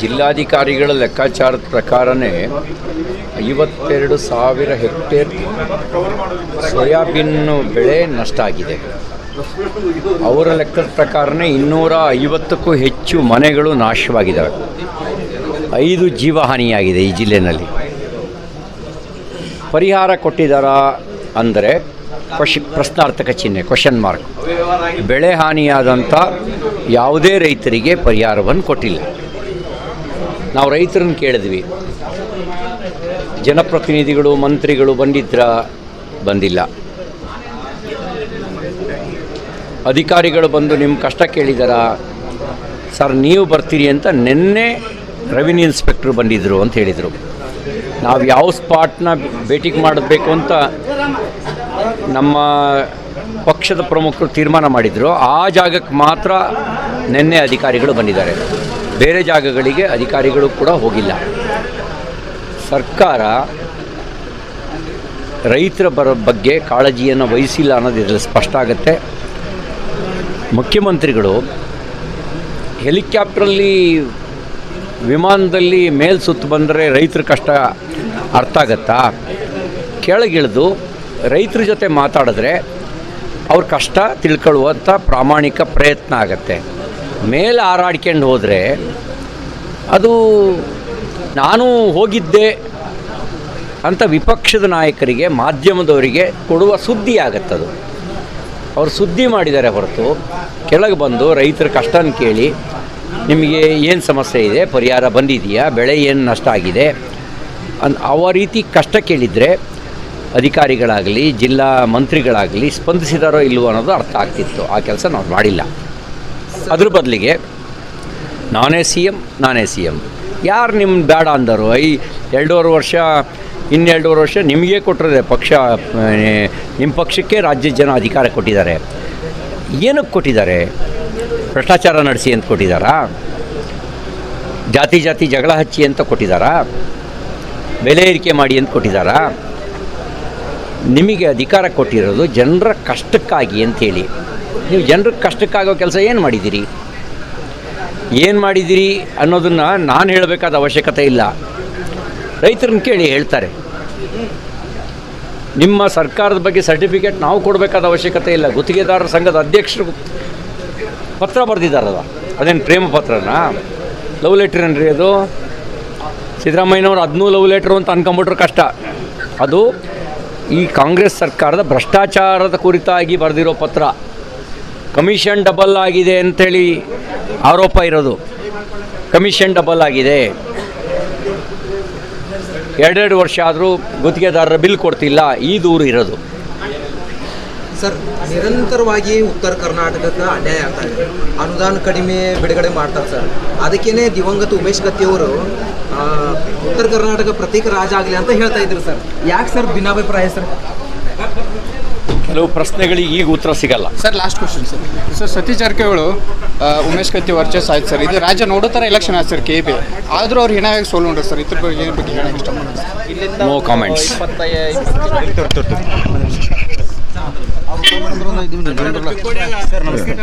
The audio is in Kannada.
ಜಿಲ್ಲಾಧಿಕಾರಿಗಳ ಲೆಕ್ಕಾಚಾರದ ಪ್ರಕಾರನೇ ಐವತ್ತೆರಡು ಸಾವಿರ ಹೆಕ್ಟೇರ್ ಸೋಯಾಬೀನ್ ಬೆಳೆ ನಷ್ಟ ಆಗಿದೆ ಅವರ ಲೆಕ್ಕದ ಪ್ರಕಾರನೇ ಇನ್ನೂರ ಐವತ್ತಕ್ಕೂ ಹೆಚ್ಚು ಮನೆಗಳು ನಾಶವಾಗಿದ್ದಾವೆ. ಐದು ಜೀವಹಾನಿಯಾಗಿದೆ ಈ ಜಿಲ್ಲೆಯಲ್ಲಿ ಪರಿಹಾರ ಕೊಟ್ಟಿದ್ದಾರಾ ಅಂದರೆ ಕ್ವಶ್, ಪ್ರಶ್ನಾರ್ಥಕ ಚಿಹ್ನೆ, ಕ್ವಶನ್ ಮಾರ್ಕ್. ಬೆಳೆ ಹಾನಿಯಾದಂಥ ಯಾವುದೇ ರೈತರಿಗೆ ಪರಿಹಾರವನ್ನು ಕೊಟ್ಟಿಲ್ಲ. ನಾವು ರೈತರನ್ನು ಕೇಳಿದ್ವಿ. ಜನಪ್ರತಿನಿಧಿಗಳು, ಮಂತ್ರಿಗಳು ಬಂದಿದ್ರ ಬಂದಿಲ್ಲ. ಅಧಿಕಾರಿಗಳು ಬಂದು ನಿಮ್ಮ ಕಷ್ಟ ಕೇಳಿದಾರ. ಸರ್, ನೀವು ಬರ್ತೀರಿ ಅಂತ ನಿನ್ನೆ ರೆವಿನ್ಯೂ ಇನ್ಸ್ಪೆಕ್ಟ್ರು ಬಂದಿದ್ದರು ಅಂತ ಹೇಳಿದರು. ನಾವು ಯಾವ ಸ್ಪಾಟ್ನ ಭೇಟಿಗೆ ಮಾಡಬೇಕು ಅಂತ ನಮ್ಮ ಪಕ್ಷದ ಪ್ರಮುಖರು ತೀರ್ಮಾನ ಮಾಡಿದರು. ಆ ಜಾಗಕ್ಕೆ ಮಾತ್ರ ನಿನ್ನೆ ಅಧಿಕಾರಿಗಳು ಬಂದಿದ್ದಾರೆ. ಬೇರೆ ಜಾಗಗಳಿಗೆ ಅಧಿಕಾರಿಗಳು ಕೂಡ ಹೋಗಿಲ್ಲ. ಸರ್ಕಾರ ರೈತರ ಬರ ಬಗ್ಗೆ ಕಾಳಜಿಯನ್ನು ವಹಿಸಿಲ್ಲ ಅನ್ನೋದು ಇದರಲ್ಲಿ ಸ್ಪಷ್ಟ ಆಗುತ್ತೆ. ಮುಖ್ಯಮಂತ್ರಿಗಳು ಹೆಲಿಕಾಪ್ಟ್ರಲ್ಲಿ ವಿಮಾನದಲ್ಲಿ ಮೇಲ್ ಸುತ್ತು ಬಂದರೆ ರೈತರ ಕಷ್ಟ ಅರ್ಥ ಆಗತ್ತಾ? ಕೆಳಗಿಳಿದು ರೈತರ ಜೊತೆ ಮಾತಾಡಿದ್ರೆ ಅವ್ರ ಕಷ್ಟ ತಿಳ್ಕೊಳ್ಳುವಂಥ ಪ್ರಾಮಾಣಿಕ ಪ್ರಯತ್ನ ಆಗತ್ತೆ. ಮೇಲೆ ಹಾರಾಡ್ಕೊಂಡು ಹೋದರೆ ಅದು ನಾನು ಹೋಗಿದ್ದೆ ಅಂತ ವಿಪಕ್ಷದ ನಾಯಕರಿಗೆ, ಮಾಧ್ಯಮದವರಿಗೆ ಕೊಡುವ ಸುದ್ದಿ ಆಗತ್ತದು. ಅವರು ಸುದ್ದಿ ಮಾಡಿದ್ದಾರೆ ಹೊರತು, ಕೆಳಗೆ ಬಂದು ರೈತರ ಕಷ್ಟನ ಕೇಳಿ, ನಿಮಗೆ ಏನು ಸಮಸ್ಯೆ ಇದೆ? ಪರಿಹಾರ ಬಂದಿದೆಯಾ? ಬೆಳೆ ಏನು ನಷ್ಟ ಆಗಿದೆ? ಅನ್ ಅವ ರೀತಿ ಕಷ್ಟ ಕೇಳಿದರೆ ಅಧಿಕಾರಿಗಳಾಗಲಿ, ಜಿಲ್ಲಾ ಮಂತ್ರಿಗಳಾಗಲಿ ಸ್ಪಂದಿಸಿದಾರೋ ಇಲ್ವೋ ಅನ್ನೋದು ಅರ್ಥ ಆಗ್ತಿತ್ತು. ಆ ಕೆಲಸ ನಾವು ಮಾಡಿಲ್ಲ. ಅದ್ರ ಬದಲಿಗೆ ನಾನೇ ಸಿ ಎಂ ನಾನೇ ಸಿ ಎಂ ಯಾರು ನಿಮ್ಮ ಬೇಡ ಅಂದರು? ಐ, ಎರಡೂವರೆ ವರ್ಷ ಇನ್ನೆರಡೂವರೆ ವರ್ಷ ನಿಮಗೆ ಕೊಟ್ಟಿರೋದೆ ಪಕ್ಷ ನಿಮ್ಮ ಪಕ್ಷಕ್ಕೆ ರಾಜ್ಯ ಜನ ಅಧಿಕಾರ ಕೊಟ್ಟಿದ್ದಾರೆ. ಏನಕ್ಕೆ ಕೊಟ್ಟಿದ್ದಾರೆ? ಭ್ರಷ್ಟಾಚಾರ ನಡೆಸಿ ಅಂತ ಕೊಟ್ಟಿದ್ದಾರಾ? ಜಾತಿ ಜಾತಿ ಜಗಳ ಹಚ್ಚಿ ಅಂತ ಕೊಟ್ಟಿದ್ದಾರಾ? ಬೆಲೆ ಏರಿಕೆ ಮಾಡಿ ಅಂತ ಕೊಟ್ಟಿದ್ದಾರಾ? ನಿಮಗೆ ಅಧಿಕಾರ ಕೊಟ್ಟಿರೋದು ಜನರ ಕಷ್ಟಕ್ಕಾಗಿ ಅಂತೇಳಿ ನೀವು ಜನರ ಕಷ್ಟಕ್ಕಾಗೋ ಕೆಲಸ ಏನು ಮಾಡಿದ್ದೀರಿ? ಏನು ಮಾಡಿದ್ದೀರಿ ಅನ್ನೋದನ್ನು ನಾನು ಹೇಳಬೇಕಾದ ಅವಶ್ಯಕತೆ ಇಲ್ಲ. ರೈತರನ್ನ ಕೇಳಿ ಹೇಳ್ತಾರೆ. ನಿಮ್ಮ ಸರ್ಕಾರದ ಬಗ್ಗೆ ಸರ್ಟಿಫಿಕೇಟ್ ನಾವು ಕೊಡಬೇಕಾದ ಅವಶ್ಯಕತೆ ಇಲ್ಲ. ಗುತ್ತಿಗೆದಾರರ ಸಂಘದ ಅಧ್ಯಕ್ಷರು ಪತ್ರ ಬರೆದಿದ್ದಾರಲ್ಲ ಅದೇನು ಪ್ರೇಮ ಪತ್ರನ? ಲವ್ ಲೆಟ್ರ್ ಏನ್ರಿ ಅದು? ಸಿದ್ದರಾಮಯ್ಯನವರು ಅದನ್ನೂ ಲವ್ ಲೆಟ್ರ್ ಅಂತ ಅನ್ಕೊಂಬಿಟ್ರೆ ಕಷ್ಟ. ಅದು ಈ ಕಾಂಗ್ರೆಸ್ ಸರ್ಕಾರದ ಭ್ರಷ್ಟಾಚಾರದ ಕುರಿತಾಗಿ ಬರೆದಿರೋ ಪತ್ರ. ಕಮಿಷನ್ ಡಬಲ್ ಆಗಿದೆ ಅಂಥೇಳಿ ಆರೋಪ ಇರೋದು. ಕಮಿಷನ್ ಡಬಲ್ ಆಗಿದೆ. ಎರಡೆರಡು ವರ್ಷ ಆದರೂ ಗುತ್ತಿಗೆದಾರರ ಬಿಲ್ ಕೊಡ್ತಿಲ್ಲ, ಈ ದೂರು ಇರೋದು. ಸರ್, ನಿರಂತರವಾಗಿ ಉತ್ತರ ಕರ್ನಾಟಕದ ಅನ್ಯಾಯ ಆಗ್ತಾ ಅನುದಾನ ಕಡಿಮೆ ಬಿಡುಗಡೆ ಮಾಡ್ತಾರೆ ಸರ್. ಅದಕ್ಕೇನೆ ದಿವಂಗತ ಉಮೇಶ್ ಕತ್ತಿಯವರು ಉತ್ತರ ಕರ್ನಾಟಕ ಪ್ರತ್ಯೇಕ ರಾಜ ಆಗಲಿ ಅಂತ ಹೇಳ್ತಾ ಇದ್ರು ಸರ್. ಯಾಕೆ ಸರ್ ಭಿನ್ನಾಭಿಪ್ರಾಯ ಸರ್? ಕೆಲವು ಪ್ರಶ್ನೆಗಳಿಗೆ ಈಗ ಉತ್ತರ ಸಿಗಲ್ಲ. Sir last question sir sir Satish Jarkiholi Umesh Katti ವರ್ಚಸ್ ಆಯ್ತು ಸರ್. ಇದು ರಾಜ್ಯ ನೋಡೋ ಥರ ಎಲೆಕ್ಷನ್ ಆಯ್ತು ಸರ್ ಕೆ ಬಿ ಆದರೂ ಅವ್ರು ಹೀನಾಗಿ ಸೋಲು ನೋಡ್ರಿ ಸರ್. ಇದ್ರ ಬಗ್ಗೆ ಏನ್ ಬಗ್ಗೆ ಹೇಳಕ್ಕೆ ಇಷ್ಟಪಡ್ತೀನಿ ನೋ ಕಾಮೆಂಟ್ಸ್ ಸರ್ ನಮಸ್ಕಾರ.